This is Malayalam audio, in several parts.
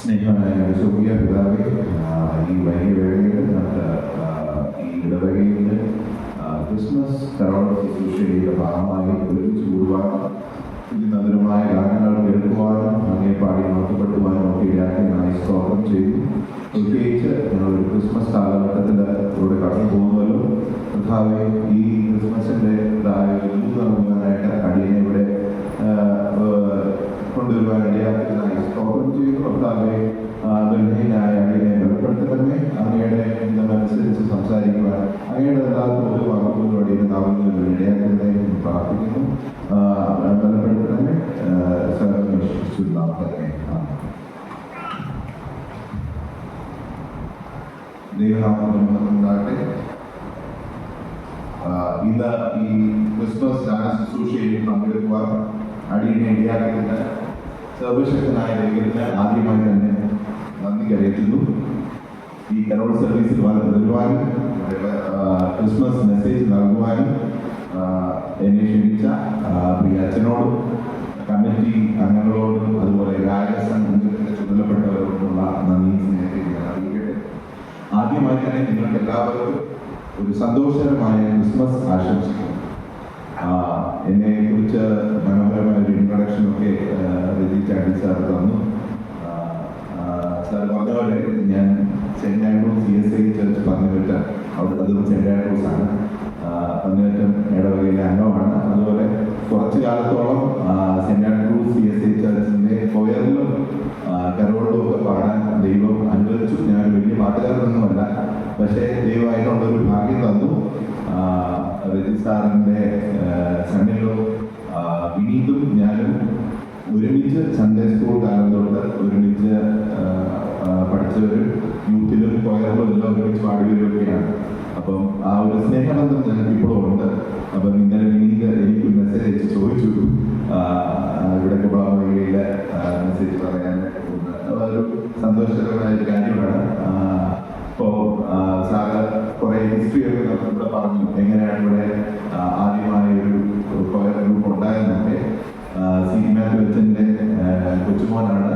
സ്നേഹമായ സ്വർഗീയ പിതാവെ ഈ വലിയ വേളയിൽ ആ, ഈ ഇടവകയിൽ ക്രിസ്മസ് കരോൾ ശുശ്രൂഷയുടെ ഭാഗമായി ഒരുമിച്ച് കൂടുവാനും ഇതിനതരമായ ഗാനങ്ങൾ കേൾക്കുവാനും അങ്ങനെ പാടി നോക്കപ്പെടുവാനും ഒക്കെ ഇടയാക്കിയതിനായി സ്തോത്രം ചെയ്തു. പ്രത്യേകിച്ച് ഞങ്ങളൊരു ക്രിസ്മസ് കാലഘട്ടത്തിലൂടെ കടന്നു പോകുന്നല്ലോ കർത്താവെ ഈ ക്രിസ്മസിന്റെ ഒരു നാവുന്നതിന് ഇടയാക്കുന്നതിനെ ഞാൻ പ്രാർത്ഥിക്കുന്നു. ബലപ്പെടുത്തണമേ. സർവീശ്വരനാമത്തെ ദൈവനാമത്തെ ഇന്ന് ഈ ക്രിസ്മസ് ഗാന ശുശ്രൂഷയിൽ പങ്കെടുക്കുവാൻ അടിയനെ ഇടയാക്കുന്ന സർവശക്തനായ ദൈവത്തിന് ആദ്യമായി തന്നെ നന്ദി കരയറ്റുന്നു. ഈ കരോൾ സർവീസിൽ വളരെ ആ, ക്രിസ്മസ് മെസ്സേജ് നൽകുവാനും എന്നെ ക്ഷണിച്ച പ്രിയ അച്ഛനോടും കമ്മിറ്റി അംഗങ്ങളോടും അതുപോലെ ഗായക സംഘത്തിന്റെ ചുമതലപ്പെട്ടവരോടുമുള്ള നന്ദി സ്നേഹത്തെ ഞാൻ അറിയിക്കട്ടെ ആദ്യമായി തന്നെ നിങ്ങൾക്ക് എല്ലാവർക്കും ഒരു സന്തോഷകരമായ ക്രിസ്മസ് ആശംസിക്കുന്നു. എന്നെ കുറിച്ച് മനോഹരമായ ഒരു ഇൻട്രൊഡക്ഷൻ ഒക്കെ ചാണ്ടി സാർ തന്നു. സാർ പറഞ്ഞ പോലെ ഞാൻ Andrews C S I church Pannivatta അവിടെ അതും ആണ് പന്നിവറ്റം ഇടവകയിലെ അംഗമാണ്. അതുപോലെ കുറച്ച് കാലത്തോളം saint Andrews C S I ചർച്ചിന്റെ കൊയറിലും കരോളിലും ഒക്കെ പാടാൻ ദൈവം അനുവദിച്ചു. ഞാൻ വലിയ പാട്ടുകാരനൊന്നുമല്ല പക്ഷേ ദൈവമായിട്ടുള്ളൊരു ഭാഗ്യം തന്നു. രജി സാറിന്റെ സണ്ണിലോ വിനീതും ഞാനും ഒരുമിച്ച് സൺഡേ സ്കൂൾ പഠിച്ചവരും യൂത്തിലും കൊയറിലും എല്ലാം ഒരുമിച്ച് പാടുകയൊക്കെയാണ് അപ്പം ആ ഒരു സ്നേഹബന്ധം ഞങ്ങൾക്ക് ഇപ്പോഴും ഉണ്ട്. അപ്പം ഇന്നലെ വിനീത് എനിക്ക് മെസ്സേജ് അയച്ച് ചോദിച്ചു. ഇവിടെ കുളവകയിൽ മെസ്സേജ് പറയാൻ ഒരു സന്തോഷകരമായ ഒരു കാര്യമാണ്. അപ്പോൾ സാറ് കുറേ ഹിസ്റ്ററി ഒക്കെ ഇവിടെ പറഞ്ഞു. എങ്ങനെയാണ് ഇവിടെ ആദ്യമായ ഒരു കൊയർ ഗ്രൂപ്പ് ഉണ്ടായെന്നൊക്കെ സിനിമ വെച്ചന്റെ കൊച്ചുമോനാണ്.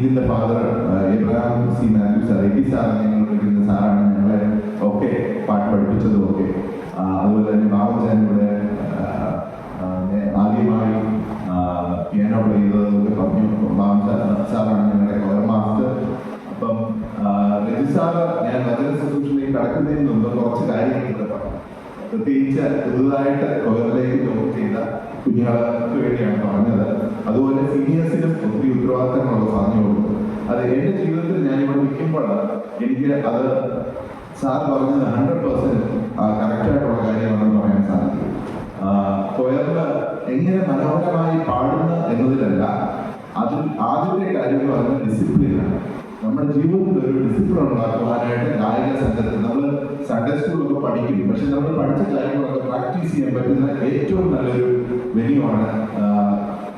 വിനീതിന്റെ father Abraham C Mathew sir Aby sir ഞങ്ങൾ വിളിക്കുന്ന സാറാണ് ഞങ്ങളെ ഒക്കെ പാട്ട് പഠിപ്പിച്ചതും ഒക്കെ. അതുപോലെ തന്നെ ബാബുചാൻ ഇവിടെ ആദ്യമായി പിയാനോ പ്ലേ ചെയ്തതൊക്കെ പറഞ്ഞു. ബാബു സാറാണ് ഞങ്ങളുടെ കൊയർ മാസ്റ്റർ അപ്പം രജി സാറ് ഞാൻ വചന സന്തോഷത്തിലേക്ക് കടക്കുന്നതിന് മുമ്പ് കുറച്ച് കാര്യങ്ങൾ പറഞ്ഞു. പ്രത്യേകിച്ച് പുതുതായിട്ട് കൊയറിലേക്ക് ജോയിൻ ചെയ്ത കുഞ്ഞുങ്ങൾക്ക് വേണ്ടിയാണ് പറഞ്ഞത്. അതുപോലെ സീനിയേഴ്സിനും ഒത്തിരി ഉത്തരവാദിത്തങ്ങളുള്ള പറഞ്ഞു കൊടുത്തു അത് ജീവിതത്തിൽ ഞാൻ ഇവിടെ നിൽക്കുമ്പോൾ എനിക്ക് അത് സാർ പറഞ്ഞത് ഹൺഡ്രഡ് പെർസെന്റ് കറക്റ്റായിട്ടുള്ള കാര്യമാണെന്ന് പറയാൻ സാധിക്കും. കൊയറിന് എങ്ങനെ മനോഹരമായി പാടുന്നു എന്നതിലല്ല അതിൽ ആദ്യത്തെ കാര്യം പറയുന്നത് ഡിസിപ്ലിനാണ് നമ്മുടെ ജീവിതത്തിൽ ഒരു ഡിസിപ്ലിൻ ഉണ്ടാക്കുവാനായിട്ട് ഗായക സംഘത്തിൽ നമ്മൾ സൺഡേ സ്കൂളൊക്കെ പഠിക്കും. പക്ഷെ നമ്മൾ പഠിച്ച കാര്യങ്ങളൊക്കെ പ്രാക്ടീസ് ചെയ്യാൻ പറ്റുന്ന ഏറ്റവും നല്ലൊരു വെന്യൂവാണ്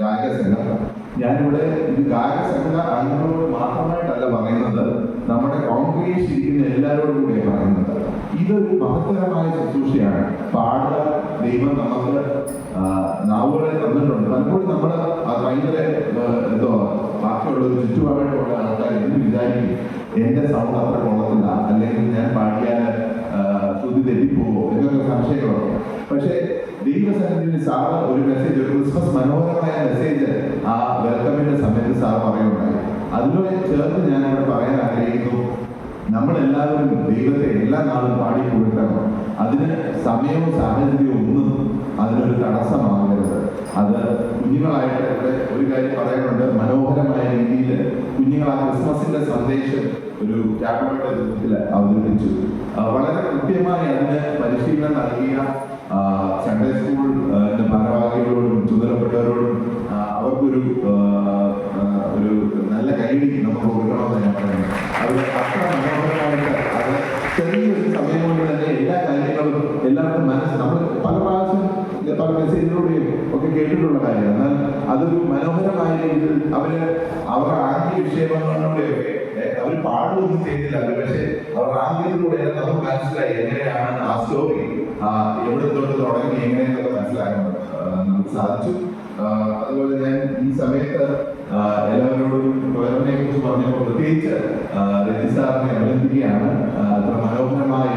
ഗായക സംഘം ഞാനിവിടെ ഇത് ഗായക സംഘ അംഗങ്ങളോട് മാത്രമായിട്ടല്ല പറയുന്നത് നമ്മുടെ കോൺഗ്രസ് ഇരിക്കുന്ന എല്ലാവരോടും കൂടിയാണ് പറയുന്നത്. ഇതൊരു മഹത്തരമായ ശുശ്രൂഷയാണ്. പാടുക ദൈവം നമുക്ക് നാവുകളെ തന്നിട്ടുണ്ട്. പലപ്പോഴും നമ്മൾ ഭയങ്കര എന്തോ ബാക്കിയുള്ള ഒരു ചുറ്റുപാടായിട്ടുള്ള ആൾക്കാർ എന്ത് വിചാരിക്കും? എന്റെ സൗണ്ട് അത്ര കൊള്ളത്തില്ല. അല്ലെങ്കിൽ ഞാൻ പാടിയാൽ ശ്രുതി തെറ്റിപ്പോവോ എന്നൊക്കെ സംശയങ്ങളുണ്ട്. പക്ഷേ ദൈവസന്നിധിയിൽ സാറ് ഒരു മെസ്സേജ് ഒരു ക്രിസ്മസ് മെസ്സേജ് ആ വെൽക്കമിന്റെ സമയത്ത് സാർ പറയുന്നുണ്ടായി. അതിലൂടെ ചേർത്ത് ഞാൻ ഇവിടെ പറയാൻ ആഗ്രഹിക്കുന്നു. നമ്മളെല്ലാവരും ദൈവത്തെ എല്ലാ നാളും പാടി കൊടുക്കണം അതിന് സമയവും സാഹചര്യവും ഒന്നും അതിനൊരു തടസ്സമാകരുത്. അത് കുഞ്ഞുങ്ങളായിട്ട് ഒരു കാര്യം പറയാനുണ്ട്. മനോഹരമായ രീതിയിൽ കുഞ്ഞുങ്ങൾ ആ ക്രിസ്മസിന്റെ സന്ദേശം ഒരു ചാക്കോയുടെ രൂപത്തിൽ അവതരിപ്പിച്ചു. വളരെ കൃത്യമായി അതിന് പരിശീലനം നൽകിയ സൺഡേ ആ, ഭാരവാഹികളോടും ചുമതലപ്പെട്ടവരോടും ആ, ഒരു നല്ല കൈയടി നമുക്ക് കൊടുക്കണമെന്ന് ഞാൻ പറയുന്നത് അത് അത്ര മനോഹരമായിട്ട് അത് ചെറിയൊരു സമയം കൊണ്ട് തന്നെ എല്ലാ കാര്യങ്ങളും എല്ലാവർക്കും മനസ്സ് നമ്മൾ പല പ്രാവശ്യം പല മെസ്സേജിലൂടെയും ഒക്കെ കേട്ടിട്ടുള്ള കാര്യമാണ് എന്നാൽ അതൊരു മനോഹരമായ രീതിയിൽ അവർ അവരുടെ ആംഗ്യ വിക്ഷേപങ്ങളിലൂടെയൊക്കെ അവർ പാടുകയൊന്നും ചെയ്തില്ല. അവർ പക്ഷേ അവരുടെ ആംഗ്യത്തിലൂടെ നമുക്ക് മനസ്സിലായി എങ്ങനെയാണ് ആ സ്റ്റോറി എവിടെ തൊട്ട് തുടങ്ങി എങ്ങനെയെന്നൊക്കെ മനസ്സിലാക്കാൻ നമുക്ക് സാധിച്ചു. അതുപോലെ ഞാൻ ഈ സമയത്ത് എല്ലാവരോടും വേറെ കുറിച്ച് പറഞ്ഞപ്പോൾ പ്രത്യേകിച്ച് രജി സാറിനെ അഭിനന്ദിക്കുകയാണ്. അത്ര മനോഹരമായി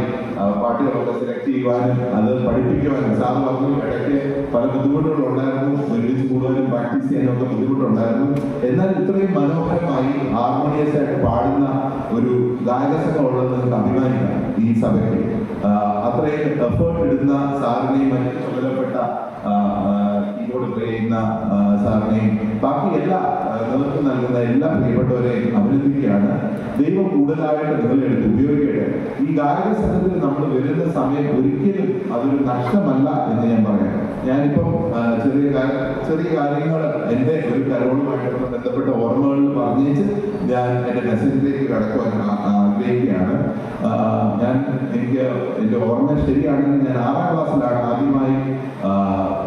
പാട്ടുകളൊക്കെ സെലക്ട് ചെയ്യുവാനും അത് പഠിപ്പിക്കുവാനും സാർ പറഞ്ഞു ഇടയ്ക്ക് പല ബുദ്ധിമുട്ടുകളുണ്ടായിരുന്നു ഒരുമിച്ച് കൂടുതലും പ്രാക്ടീസ് ചെയ്യാനൊക്കെ ബുദ്ധിമുട്ടുണ്ടായിരുന്നു. എന്നാൽ ഇത്രയും മനോഹരമായി ഹാർമോണിയസ് ആയിട്ട് പാടുന്ന ഒരു ഗായകസംഘം ഉള്ളത് അഭിമാനിക്കാം ഈ സഭയ്ക്ക് അത്രയും എഫേർട്ട് ഇടുന്ന സാറിനെയും മറ്റു ചുമതലപ്പെട്ട പ്ലേ ചെയ്യുന്ന സാറിനെയും ബാക്കി എല്ലാ നേതൃത്വം നൽകുന്ന എല്ലാ പ്രിയപ്പെട്ടവരെയും അഭിനന്ദിക്കുകയാണ്. ദൈവം കൂടുതലായിട്ട് നിങ്ങളെടുത്ത് ഉപയോഗിക്കട്ടെ. ഈ ഗായക സംഘത്തിൽ നമ്മൾ വരുന്ന സമയം ഒരിക്കലും അതൊരു നഷ്ടമല്ല എന്ന് ഞാൻ പറയാം. ഞാനിപ്പം ചെറിയ ചെറിയ കാര്യങ്ങൾ എന്റെ ഒരു കരോളുമായിട്ട് ബന്ധപ്പെട്ട ഓർമ്മകൾ പറഞ്ഞേച്ച് ഞാൻ എന്റെ മെസ്സേജിലേക്ക് കടക്കുവാൻ ആഗ്രഹിക്കുകയാണ്. ഞാൻ എനിക്ക് എന്റെ ഓർമ്മ ശരിയാണെങ്കിൽ ഞാൻ ആറാം ക്ലാസ്സിലാണ് ആദ്യമായി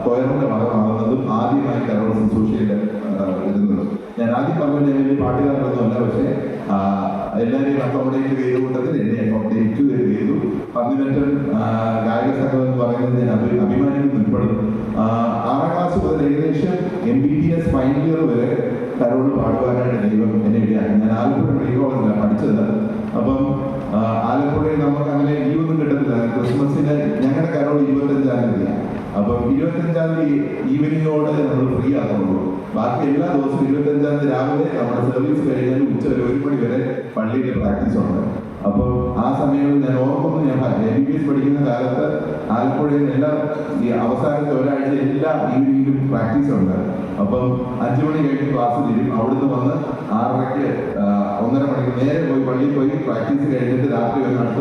കൊയറിന്റെ ഭാഗമാകുന്നതും ആദ്യമായി കരോട് ശുശ്രൂഷയിൽ ഞാൻ ആദ്യം പറഞ്ഞ ഞാൻ പാട്ടുകാരനൊന്നുമല്ല പക്ഷേ എല്ലാവരെയും അക്കോമഡേറ്റ് ചെയ്ത കൂട്ടത്തിൽ എന്നെ അക്കോമഡേറ്റ് ചെയ്തു. പതിനെട്ടൻ ഗായക സംഘം എന്ന് പറയുന്നത് ഞാൻ അഭി അഭിമാനിക്കുന്നു ഇപ്പോഴും. ആറാം ക്ലാസ് മുതൽ ഏകദേശം M B B S final year വരെ കരോട് പാടുവാനായിട്ട് ദൈവം എന്നെ ഇടയാക്കി. ഞാൻ ആലപ്പുഴ മെഡിക്കൽ കോളേജിലാണ് പഠിച്ചത്. അപ്പം ആലപ്പുഴയിൽ നമുക്ക് അങ്ങനെ ലീവ് ഒന്നും കിട്ടത്തില്ല. ക്രിസ്മസിന് ഞങ്ങളുടെ കരോൾ ഇരുപത്തഞ്ചാം തീയതി അപ്പം ഇരുപത്തഞ്ചാം തീയതി ഈവനിങ്ങോടെ നമ്മൾ ഫ്രീ ആകുള്ളൂ ബാക്കി എല്ലാ ദിവസവും ഇരുപത്തഞ്ചാം തീയതി രാവിലെ നമ്മുടെ സർവീസ് കഴിഞ്ഞാൽ ഉച്ച ഒരു മണി വരെ പള്ളിയിൽ പ്രാക്ടീസ് ഉണ്ട്. അപ്പം ആ സമയം ഞാൻ ഓർക്കുന്നു ഞാൻ എം ബി എസ് പഠിക്കുന്ന കാലത്ത് ആലപ്പുഴയിൽ എല്ലാ ഈ അവസാനത്തെ ഒരാഴ്ച എല്ലാ ഈവനിങ്ങിലും പ്രാക്ടീസ് ഉണ്ട്. അപ്പം അഞ്ചു മണി കഴിഞ്ഞ് ക്ലാസ് തിരും അവിടുന്ന് വന്ന് ആറരയ്ക്ക് ഒന്നര മണിക്ക് നേരെ പോയി പള്ളിയിൽ പോയി പ്രാക്ടീസ് കഴിഞ്ഞിട്ട് രാത്രി വന്ന് അടുത്ത